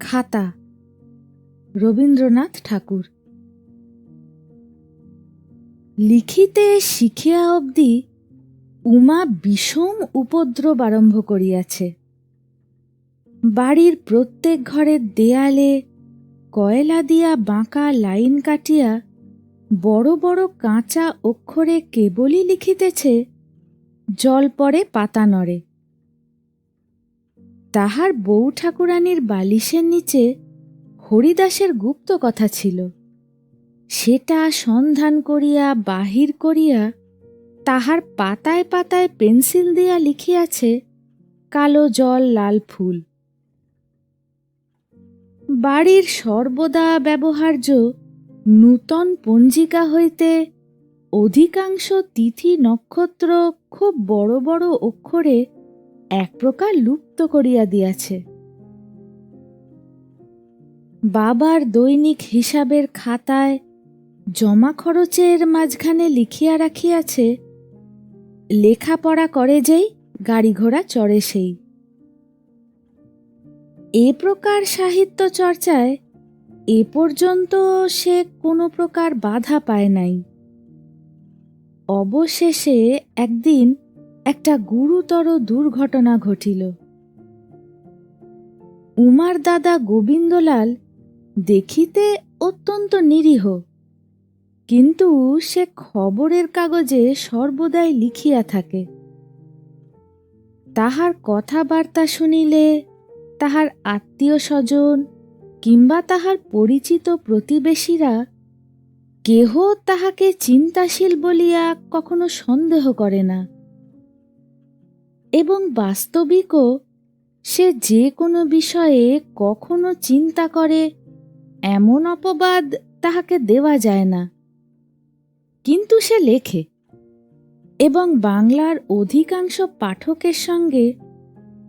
খাতা। রবীন্দ্রনাথ ঠাকুর। লিখিতে শিখিয়া অবধি উমা বিষম উপদ্রব আরম্ভ করিয়াছে। বাড়ির প্রত্যেক ঘরের দেয়ালে কয়লা দিয়া বাঁকা লাইন কাটিয়া বড় বড় কাঁচা অক্ষরে কেবলই লিখিতেছে, জল পড়ে পাতা নড়ে। তাহার বউ ঠাকুরানীর বালিশের নিচে হরিদাসের গুপ্ত কথা ছিল। সেটা সন্ধান করিয়া, বাহির করিয়া তাহার পাতায় পাতায় পেন্সিল দিয়া লিখিয়াছে, কালো জল, লাল ফুল। বাড়ির সর্বদা ব্যবহার্য নূতন পঞ্জিকা হইতে অধিকাংশ তিথি নক্ষত্র খুব বড় বড় অক্ষরে এক প্রকার লুপ্ত করিয়া দিয়াছে। বাবার দৈনিক হিসাবের খাতায় জমা খরচের মাঝখানে লিখিয়া রাখিয়াছে, লেখাপড়া করে যেই গাড়ি ঘোড়া চড়ে সেই। এ প্রকার সাহিত্য চর্চায় এ পর্যন্ত সে কোনো প্রকার বাধা পায় নাই। অবশেষে একদিন একটা গুরুতর দুর্ঘটনা ঘটিল। উমার দাদা গোবিন্দলাল দেখিতে অত্যন্ত নিরীহ, কিন্তু সে খবরের কাগজে সর্বদাই লিখিয়া থাকে। তাহার কথাবার্তা শুনিলে তাহার আত্মীয় স্বজন কিংবা তাহার পরিচিত প্রতিবেশীরা কেহ তাহাকে চিন্তাশীল বলিয়া কখনো সন্দেহ করে না। এবং বাস্তবিকও সে যে কোনো বিষয়ে কখনো চিন্তা করে, এমন অপবাদ তাহাকে দেওয়া যায় না। কিন্তু সে লেখে, এবং বাংলার অধিকাংশ পাঠকের সঙ্গে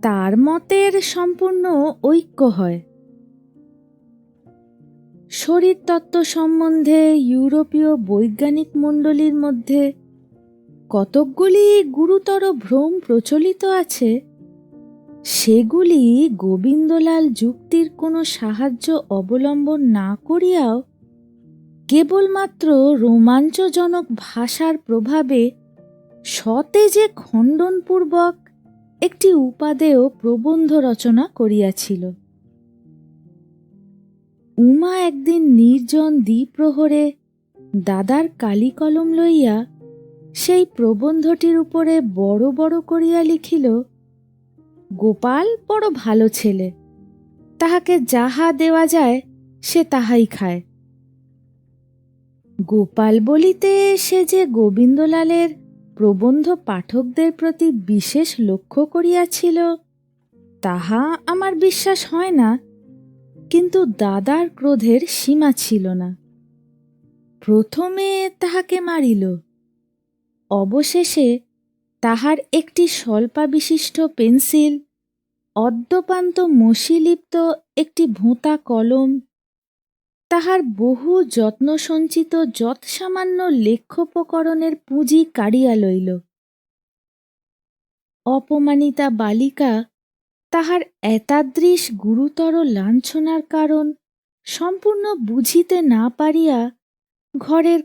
তার মতের সম্পূর্ণ ঐক্য হয়। শরীরতত্ত্ব সম্বন্ধে ইউরোপীয় বৈজ্ঞানিক মণ্ডলীর মধ্যে কতকগুলি গুরুতর ভ্রম প্রচলিত আছে? সেগুলি গোবিন্দলাল যুক্তির কোনো সাহায্য অবলম্বন না করিয়াও কেবলমাত্র রোমাঞ্চজনক ভাষার প্রভাবে সতেজে খণ্ডনপূর্বক একটি উপাদেয় প্রবন্ধ রচনা করিয়াছিল। উমা একদিন নির্জন দ্বিপ্রহরে দাদার কালি কলম লইয়া সেই প্রবন্ধটির উপরে বড় বড় করিয়া লিখিল, গোপাল বড় ভালো ছেলে, তাহাকে যাহা দেওয়া যায় সে তাহাই খায়। গোপাল বলিতে সে যে গোবিন্দলালের প্রবন্ধ পাঠকদের প্রতি বিশেষ লক্ষ্য করিয়াছিল, তাহা আমার বিশ্বাস হয় না, কিন্তু দাদার ক্রোধের সীমা ছিল না। প্রথমে তাহাকে মারিল অবশেষে তাহার একটি স্বল্পাবিশিষ্ট পেন্সিল, অদ্যপান্ত মসিলিপ্ত একটি ভোঁতা কলম, তাহার বহু যত্ন সঞ্চিত যৎসামান্য লেখ্যোপকরণের পুঁজি কাড়িয়া লইল। অপমানিতা বালিকা তাহার এতাদৃশ গুরুতর লাঞ্ছনার কারণ সম্পূর্ণ বুঝিতে না পারিয়া ঘরের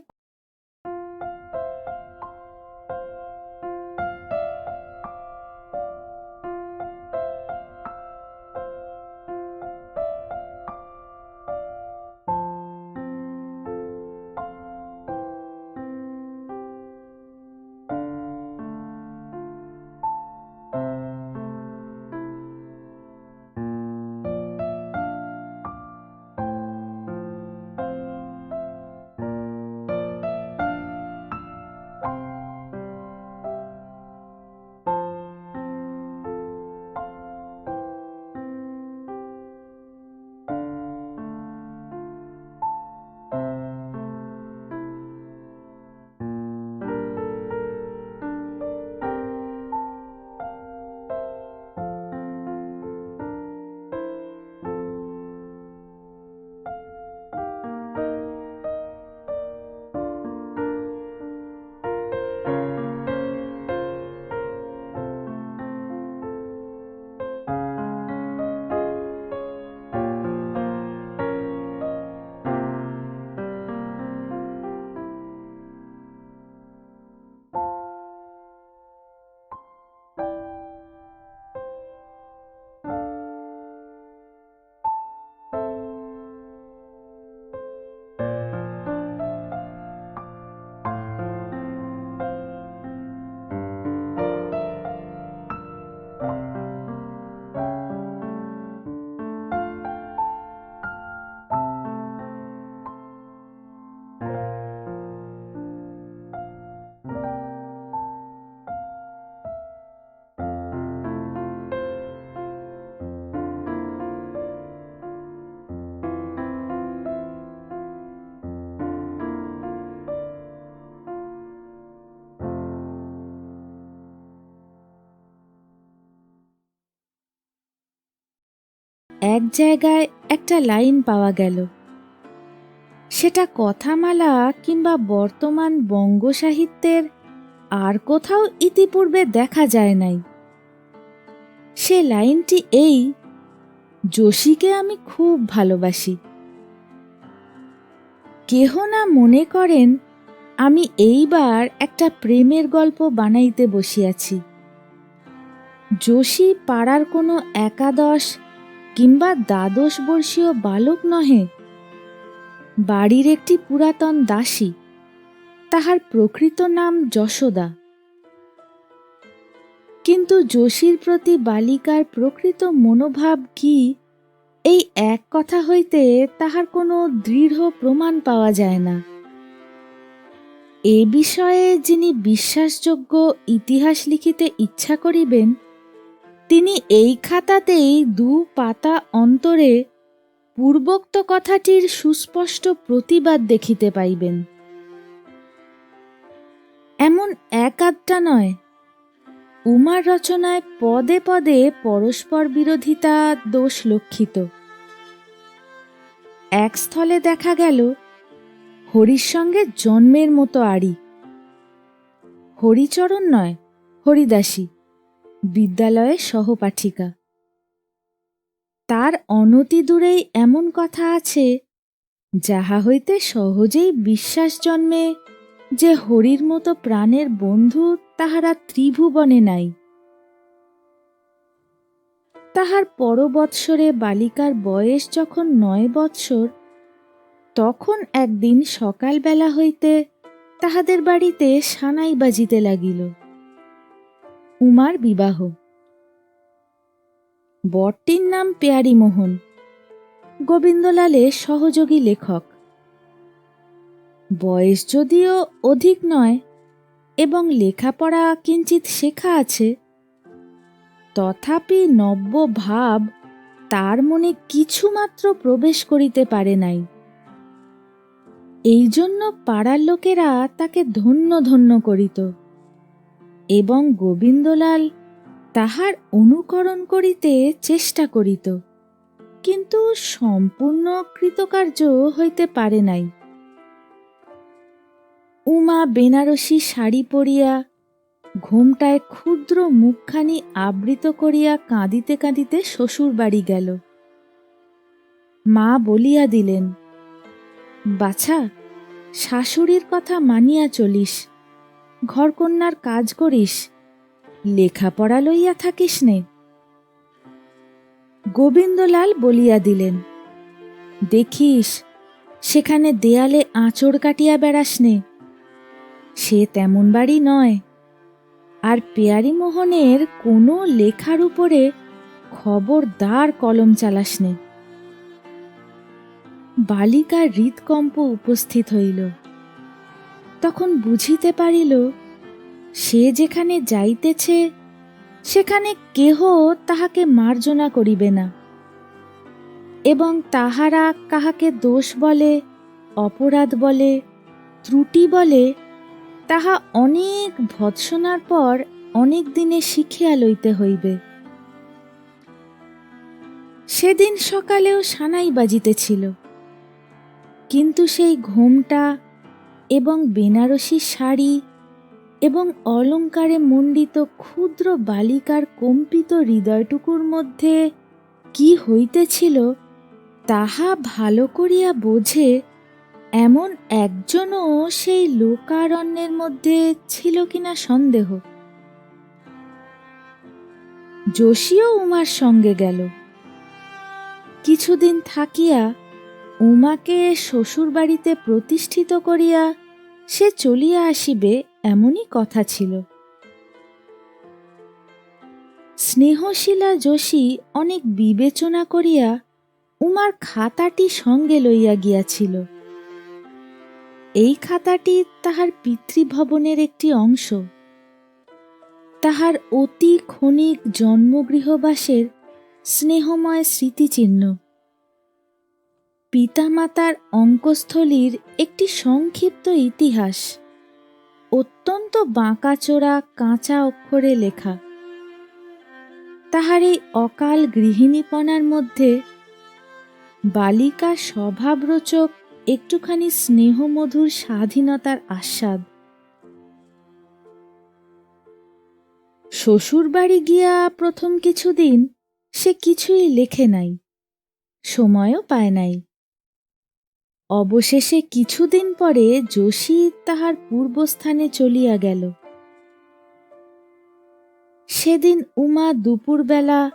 এক জায়গায় একটা লাইন পাওয়া গেল। সেটা কথামালা কিংবা বর্তমান বঙ্গ সাহিত্যের আর কোথাও ইতিপূর্বে দেখা যায় নাই। সে লাইনটি এই, যোশীকে আমি খুব ভালোবাসি। কেহ না মনে করেন আমি এইবার একটা প্রেমের গল্প বানাইতে বসিয়াছি। যোশী পাড়ার কোনো একাদশ কিংবা দ্বাদশ বর্ষীয় বালক নহে। বাড়ির একটি পুরাতন দাসী, তাহার প্রকৃত নাম যশোদা। কিন্তু যোশীর প্রতি বালিকার প্রকৃত মনোভাব কি, এই এক কথা হইতে তাহার কোনো দৃঢ় প্রমাণ পাওয়া যায় না। এ বিষয়ে যিনি বিশ্বাসযোগ্য ইতিহাস লিখিতে ইচ্ছা করিবেন তিনি এই খাতাতেই দু পাতা অন্তরে পূর্বোক্ত কথাটির সুস্পষ্ট প্রতিবাদ দেখিতে পাইবেন। এমন এক আধটা নয়, উমার রচনায় পদে পদে পরস্পর বিরোধিতা দোষ লক্ষিত। এক স্থলে দেখা গেল, হরির সঙ্গে জন্মের মতো আড়ি। হরিচরণ নয়, হরিদাসী। বিদ্যালয়ে সহপাঠিকা। তার অনতি দূরেই এমন কথা আছে, যাহা হইতে সহজেই বিশ্বাস জন্মে যে হরির মতো প্রাণের বন্ধু তাহারা ত্রিভুবনে নাই। তাহার পরবৎসরে বালিকার বয়স যখন নয় বৎসর, তখন একদিন সকালবেলা হইতে তাহাদের বাড়িতে সানাই বাজিতে লাগিল। উমার বিবাহ। বরটির নাম পেয়ারি মোহন। গোবিন্দলালের সহযোগী লেখক। বয়স যদিও অধিক নয় এবং লেখাপড়া কিঞ্চিত শেখা আছে, তথাপি নব্য ভাব তার মনে কিছুমাত্র প্রবেশ করিতে পারে নাই। এই জন্য পাড়ার লোকেরা তাকে ধন্য ধন্য করিত। এবং গোবিন্দলাল তাহার অনুকরণ করিতে চেষ্টা করিত, কিন্তু সম্পূর্ণ কৃতকার্য হইতে পারে নাই। উমা বেনারসি শাড়ি পরিয়া ঘোমটায় ক্ষুদ্র মুখখানি আবৃত করিয়া কাঁদিতে কাঁদিতে শ্বশুর বাড়ি গেল। মা বলিয়া দিলেন, বাছা, শাশুড়ির কথা মানিয়া চলিস ঘরকন্যার কাজ করিস, লেখাপড়া লইয়া থাকিস নে। গোবিন্দলাল বলিয়া দিলেন, দেখিস, সেখানে দেয়ালে আঁচড় কাটিয়া বেড়াস নে। সে তেমন বাড়ি নয়, আর পেয়ারি মোহনের কোনো লেখার উপরে খবরদার কলম চালাস নে। বালিকার হৃদকম্প উপস্থিত হইল। তখন বুঝিতে পারিল, সে যেখানে যাইতেছে, সেখানে কেহ তাহাকে মার্জনা করিবে না। এবং তাহারা কাহাকে দোষ বলে, অপরাধ বলে, ত্রুটি বলে, তাহা অনেক ভৎসনার পর অনেক দিনে শিখিয়া লইতে হইবে। সেদিন সকালেও সানাই বাজিতেছিল। কিন্তু সেই ঘোমটা এবং বেনারসি শাড়ি এবং অলঙ্কারে মণ্ডিত ক্ষুদ্র বালিকার কম্পিত হৃদয়টুকুর মধ্যে কি হইতেছিল, তাহা ভালো করিয়া বোঝে এমন একজনও সেই লোকারণ্যের মধ্যে ছিল কিনা সন্দেহ। যোশীও উমার সঙ্গে গেল। কিছুদিন থাকিয়া উমাকে শ্বশুর বাড়িতে প্রতিষ্ঠিত করিয়া সে চলিয়া আসিবে এমনই কথা ছিল। স্নেহশীলা যোশী অনেক বিবেচনা করিয়া উমার খাতাটি সঙ্গে লইয়া গিয়াছিল। এই খাতাটি তাহার পিতৃভবনের একটি অংশ। তাহার অতি ক্ষণিক জন্মগৃহবাসের স্নেহময় স্মৃতিচিহ্ন। পিতামাতার অঙ্কস্থলীর একটি সংক্ষিপ্ত ইতিহাস। অত্যন্ত বাঁকাচোরা কাঁচা অক্ষরে লেখা। তাহার এই অকাল গৃহিণীপনার মধ্যে বালিকা স্বভাবরোচক একটুখানি স্নেহমধুর স্বাধীনতার আস্বাদ। শ্বশুরবাড়ি গিয়া প্রথম কিছুদিন সে কিছুই লেখে নাই, সময়ও পায় নাই। অবশেষে কিছুদিন পরে যোশী তাহার পূর্বস্থানে চলিয়া গেল। সেদিন উমা দুপুরবেলা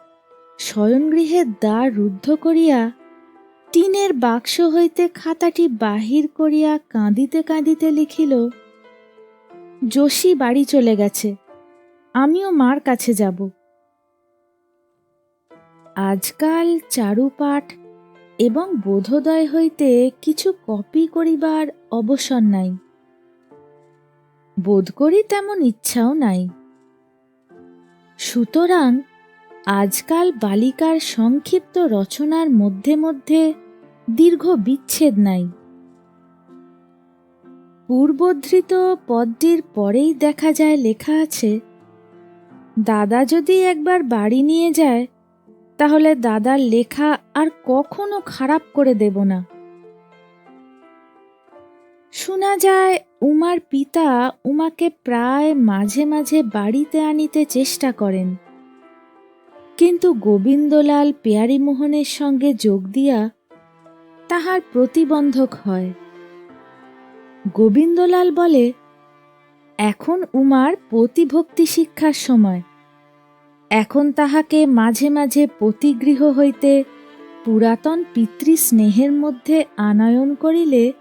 শয়নগৃহের দ্বার রুদ্ধ করিয়া টিনের বাক্স হইতে খাতাটি বাহির করিয়া কাঁদিতে কাঁদিতে লিখিল, যোশী বাড়ি চলে গেছে, আমিও মার কাছে যাব। আজকাল চারুপাঠ এবং বোধোদয় হইতে কিছু কপি করিবার অবসর নাই। বোধ করি তেমন ইচ্ছাও নাই। সুতরাং আজকাল বালিকার সংক্ষিপ্ত রচনার মধ্যে মধ্যে দীর্ঘ বিচ্ছেদ নাই। পূর্বধৃত পদটির পরেই দেখা যায় লেখা আছে, দাদা যদি একবার বাড়ি নিয়ে যায় তাহলে দাদার লেখা আর কখনো খারাপ করে দেব না। শোনা যায়, উমার পিতা উমাকে প্রায় মাঝে মাঝে বাড়িতে আনিতে চেষ্টা করেন। কিন্তু গোবিন্দলাল পেয়ারীমোহনের সঙ্গে যোগ দিয়া তাহার প্রতিবন্ধক হয়। গোবিন্দলাল বলে, এখন উমার প্রতিভক্তি শিক্ষার সময়। এখন তাহাকে মাঝে মাঝে পতিগৃহ হইতে পুরাতন পিতৃস্নেহের মধ্যে আনয়ন করিলে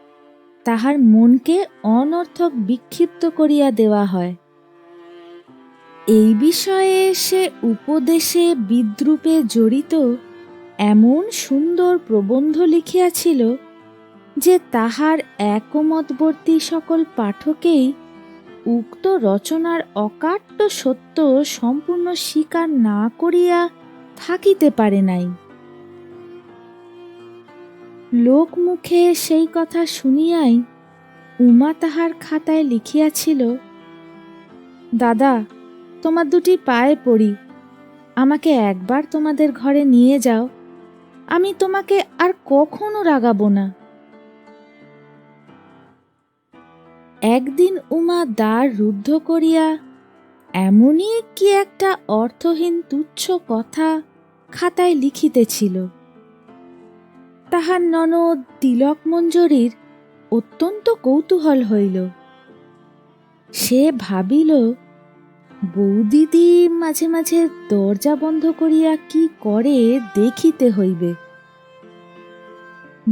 তাহার মনকে অনর্থক বিক্ষিপ্ত করিয়া দেওয়া হয়। এই বিষয়ে সে উপদেশে বিদ্রুপে জড়িত এমন সুন্দর প্রবন্ধ লিখিয়াছিল যে তাহার একমতবর্তী সকল পাঠকেই উক্ত রচনার অকাট্য সত্য সম্পূর্ণ স্বীকার না করিয়া থাকিতে পারে নাই। লোকমুখে সেই কথা শুনিয়াই উমা তাহার খাতায় লিখিয়াছিল, দাদা, তোমার দুটি পায়ে পড়ি, আমাকে একবার তোমাদের ঘরে নিয়ে যাও। আমি তোমাকে আর কখনো রাগাবো না। একদিন উমা দ্বার রুদ্ধ করিয়া, এমনই কি একটা অর্থহীন তুচ্ছ কথা খাতায় লিখিতেছিল। তাহার ননদ তিলক মঞ্জরির অত্যন্ত কৌতূহল হইল। সে ভাবিল, বৌদিদি মাঝে মাঝে দরজা বন্ধ করিয়া কি করে দেখিতে হইবে?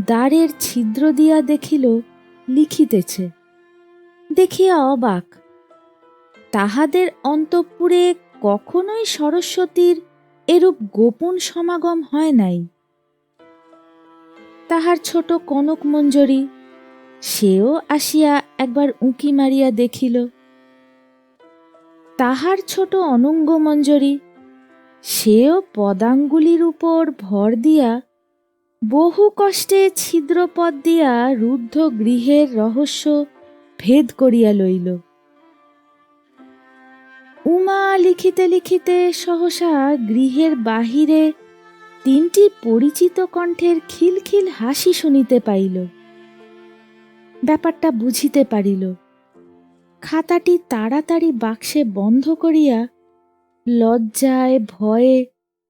দ্বারের ছিদ্র দিয়া দেখিল, লিখিতেছে দেখিয়া অবাক। তাহাদের অন্তঃপুরে কখনোই সরস্বতীর এরূপ গোপন সমাগম হয় নাই। তাহার ছোট কনক মঞ্জরি, সেও আসিয়া একবার উঁকি মারিয়া দেখিল। তাহার ছোট অনঙ্গ মঞ্জরি, সেও পদাঙ্গুলির উপর ভর দিয়া, বহু কষ্টে ছিদ্রপথ দিয়া রুদ্ধ গৃহের রহস্য ভেদ করিয়া লইল। উমা লিখিতে লিখিতে সহসা গৃহের বাহিরে তিনটি পরিচিত কণ্ঠের খিলখিল হাসি শুনিতে পাইল। ব্যাপারটা বুঝিতে পারিল। খাতাটি তাড়াতাড়ি বাক্সে বন্ধ করিয়া লজ্জায়, ভয়ে,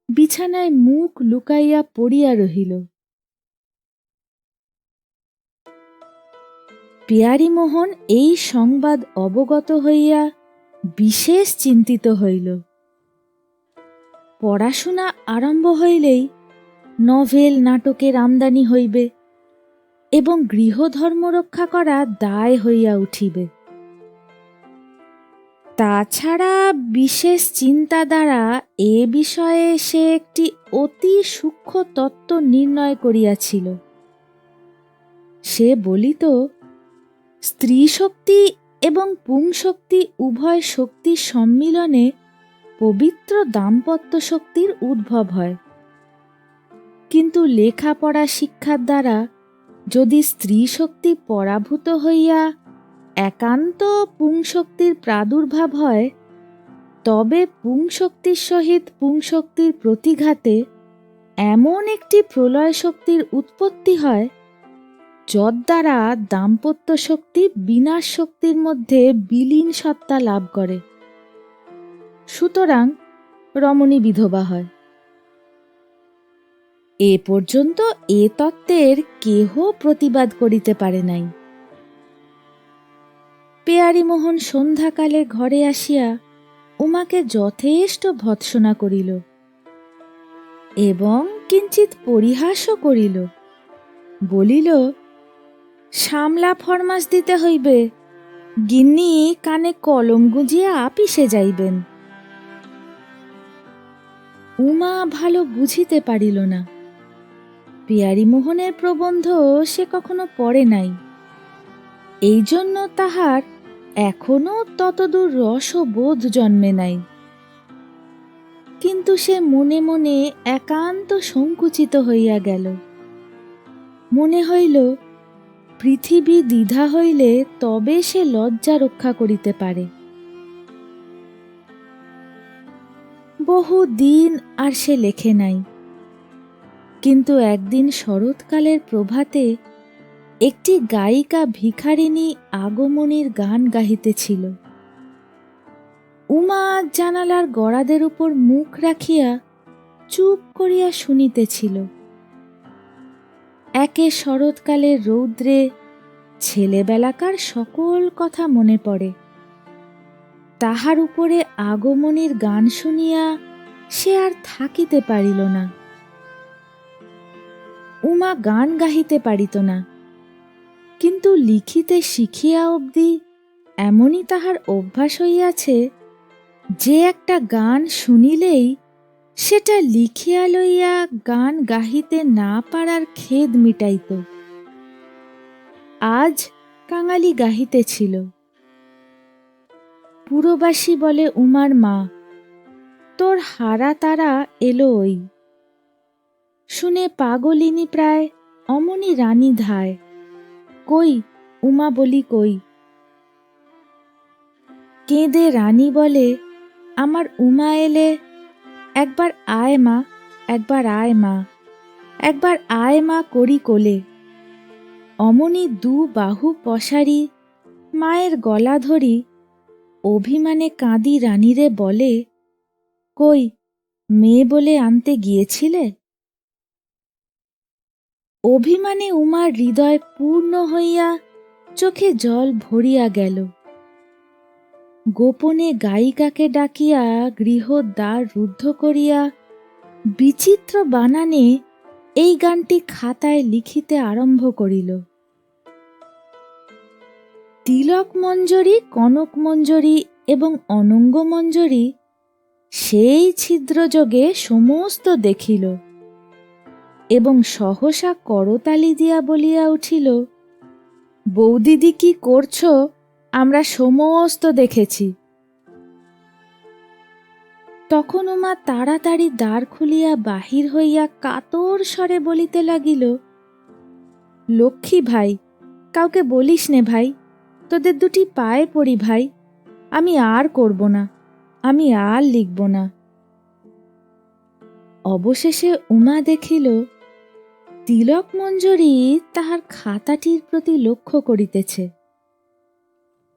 বিছানায় মুখ লুকাইয়া পড়িয়া রহিল। পিয়ারীমোহন এই সংবাদ অবগত হইয়া বিশেষ চিন্তিত হইল। পড়াশোনা আরম্ভ হইলেই নভেল নাটকের আমদানি হইবে এবং গৃহধর্ম রক্ষা করা দায় হইয়া উঠিবে। তাছাড়া বিশেষ চিন্তা দ্বারা এ বিষয়ে সে একটি অতি সূক্ষ্ম তত্ত্ব নির্ণয় করিয়াছিল। সে বলিত স্ত্রী শক্তি এবং পুংশক্তি উভয় শক্তির সম্মিলনে পবিত্র দাম্পত্য শক্তির উদ্ভব হয়। কিন্তু লেখাপড়া শিক্ষার দ্বারা যদি স্ত্রী শক্তি পরাভূত হইয়া একান্ত পুংশক্তির প্রাদুর্ভাব হয়, তবে পুংশক্তির সহিত পুংশক্তির প্রতিঘাতে এমন একটি প্রলয় শক্তির উৎপত্তি হয় যদ্বারা দাম্পত্য শক্তি বিনাশ শক্তির মধ্যে বিলীন সত্তা লাভ করে। সুতরাং রমণী বিধবা হয়। এ পর্যন্ত এ তত্ত্বের কেহ প্রতিবাদ করিতে পারে নাই। পেয়ারীমোহন সন্ধ্যাকালে ঘরে আসিয়া উমাকে যথেষ্ট ভৎসনা করিল এবং কিঞ্চিত পরিহাসও করিল। বলিল সামলা ফরমাস দিতে হইবে। গিন্নি কানে কলম গুঁজিয়া আপিসে যাইবেন। উমা ভালো বুঝিতে পারিল না। পিয়ারীমোহনের প্রবন্ধ সে কখনো পড়ে নাই। এই জন্য তাহার এখনও ততদূর রসবোধ জন্মে নাই। কিন্তু সে মনে মনে একান্ত সংকুচিত হইয়া গেল। মনে হইল পৃথিবী দ্বিধা হইলে তবে সে লজ্জা রক্ষা করিতে পারে। বহু দিন আর সে লেখে নাই। কিন্তু একদিন শরৎকালের প্রভাতে একটি গায়িকা ভিখারিণী আগমনীর গান গাহিতেছিল। উমা জানালার গড়াদের উপর মুখ রাখিয়া চুপ করিয়া শুনিতেছিল। একে শরৎকালের রৌদ্রে ছেলেবেলাকার সকল কথা মনে পড়ে। তাহার উপরে আগমনীর গান শুনিয়া সে আর থাকিতে পারিল না। উমা গান গাহিতে পারিত না। কিন্তু লিখিতে শিখিয়া অবধি এমনই তাহার অভ্যাস হইয়াছে, যে একটা গান শুনিলেই সেটা লিখিয়া লইয়া গান গাহিতে না পারার খেদ মিটাইত। আজ কাঙালি গাহিতেছিল। পুরবাসী বলে উমার মা, তোর হারা তারা এলো ওই। শুনে পাগলিনী প্রায় অমনি রানী ধায়। কই উমা বলি কই? কেঁদে রানী বলে, আমার উমা এলে একবার আয় মা, একবার আয় মা, একবার আয় মা করি কোলে। অমনি দু বাহু পশারি মায়ের গলা ধরি, অভিমানে কাঁদি রানীরে বলে, কই, মেয়ে বলে আনতে গিয়েছিলে? অভিমানে উমার হৃদয় পূর্ণ হইয়া চোখে জল ভরিয়া গেল। গোপনে গায়িকাকে ডাকিয়া গৃহদ্বার রুদ্ধ করিয়া বিচিত্র বানানে এই গানটি খাতায় লিখিতে আরম্ভ করিল। তিলক মঞ্জরি, কনক মঞ্জরি এবং অনঙ্গ মঞ্জরি সেই ছিদ্রযোগে সমস্ত দেখিল এবং সহসা করতালি দিয়া বলিয়া উঠিল, বৌদিদি কি করছ? আমরা সমস্ত দেখেছি। তখন উমা তাড়াতাড়ি দ্বার খুলিয়া বাহির হইয়া কাতর স্বরে বলিতে লাগিল, লক্ষ্মী ভাই, কাউকে বলিস নে ভাই, তোদের দুটি পায়ে পড়ি ভাই, আমি আর করব না, আমি আর লিখব না। অবশেষে উমা দেখিল, তিলক মঞ্জরি তাহার খাতাটির প্রতি লক্ষ্য করিতেছে।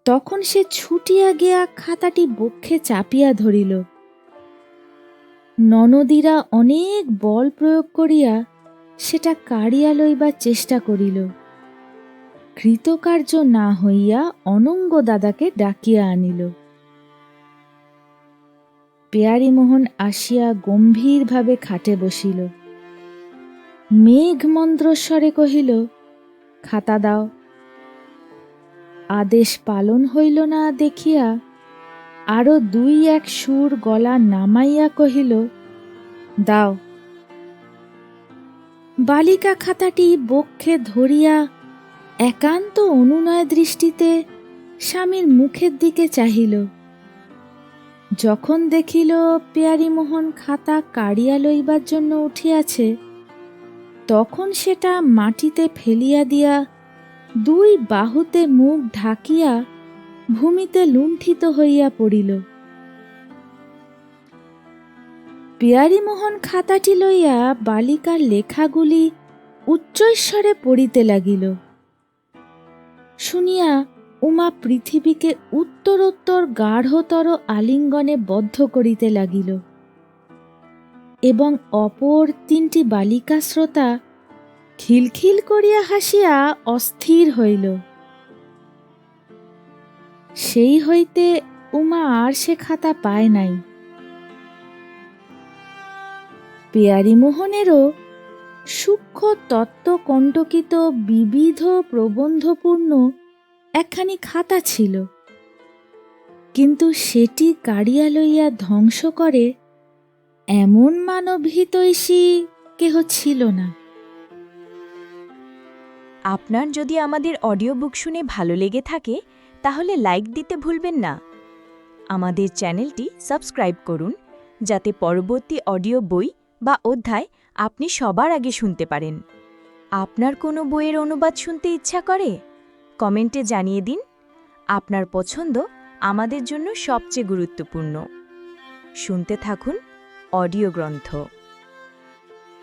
তখন সে ছুটিয়া গিয়া খাতাটি বক্ষে চাপিয়া ধরিল। ননদীরা অনেক বল প্রয়োগ করিয়া সেটা কাড়িয়া লইবার চেষ্টা করিল। কৃতকার্য না হইয়া অনঙ্গ দাদাকে ডাকিয়া আনিল। পেয়ারীমোহন আসিয়া গম্ভীরভাবে খাটে বসিল। মেঘ মন্দ্রস্বরে কহিল, খাতা দাও। আদেশ পালন হইল না দেখিয়া আরও দুই এক সুর গলা নামাইয়া কহিল, দাও। বালিকা খাতাটি বক্ষে ধরিয়া একান্ত অনুনয় দৃষ্টিতে স্বামীর মুখের দিকে চাহিল। যখন দেখিল পেয়ারীমোহন খাতা কাড়িয়া লইবার জন্য উঠিয়াছে, তখন সেটা মাটিতে ফেলিয়া দিয়া দুই বাহুতে মুখ ঢাকিয়া ভূমিতে লুণ্ঠিত হইয়া পড়িল। পেয়ারীমোহন খাতাটি লইয়া বালিকার লেখাগুলি উচ্চৈস্বরে পড়িতে লাগিল। শুনিয়া উমা পৃথিবীকে উত্তরোত্তর গাঢ়তর আলিঙ্গনে বদ্ধ করিতে লাগিল। এবং অপর তিনটি বালিকা শ্রোতা খিলখিল করিয়া হাসিয়া অস্থির হইল। সেই হইতে উমা আর সে খাতা পায় নাই। পেয়ারীমোহনেরও সূক্ষ্ম তত্ত্ব তত্ত্বকণ্টকিত বিবিধ প্রবন্ধপূর্ণ একখানি খাতা ছিল। কিন্তু সেটি কাড়িয়া লইয়া ধ্বংস করে এমন মানবহিতৈষী কেহ ছিল না। আপনার যদি আমাদের অডিও বুক শুনে ভালো লেগে থাকে, তাহলে লাইক দিতে ভুলবেন না। আমাদের চ্যানেলটি সাবস্ক্রাইব করুন, যাতে পরবর্তী অডিও বই বা অধ্যায় আপনি সবার আগে শুনতে পারেন। আপনার কোনো বইয়ের অনুবাদ শুনতে ইচ্ছা করে? কমেন্টে জানিয়ে দিন। আপনার পছন্দ আমাদের জন্য সবচেয়ে গুরুত্বপূর্ণ। শুনতে থাকুন অডিও গ্রন্থ।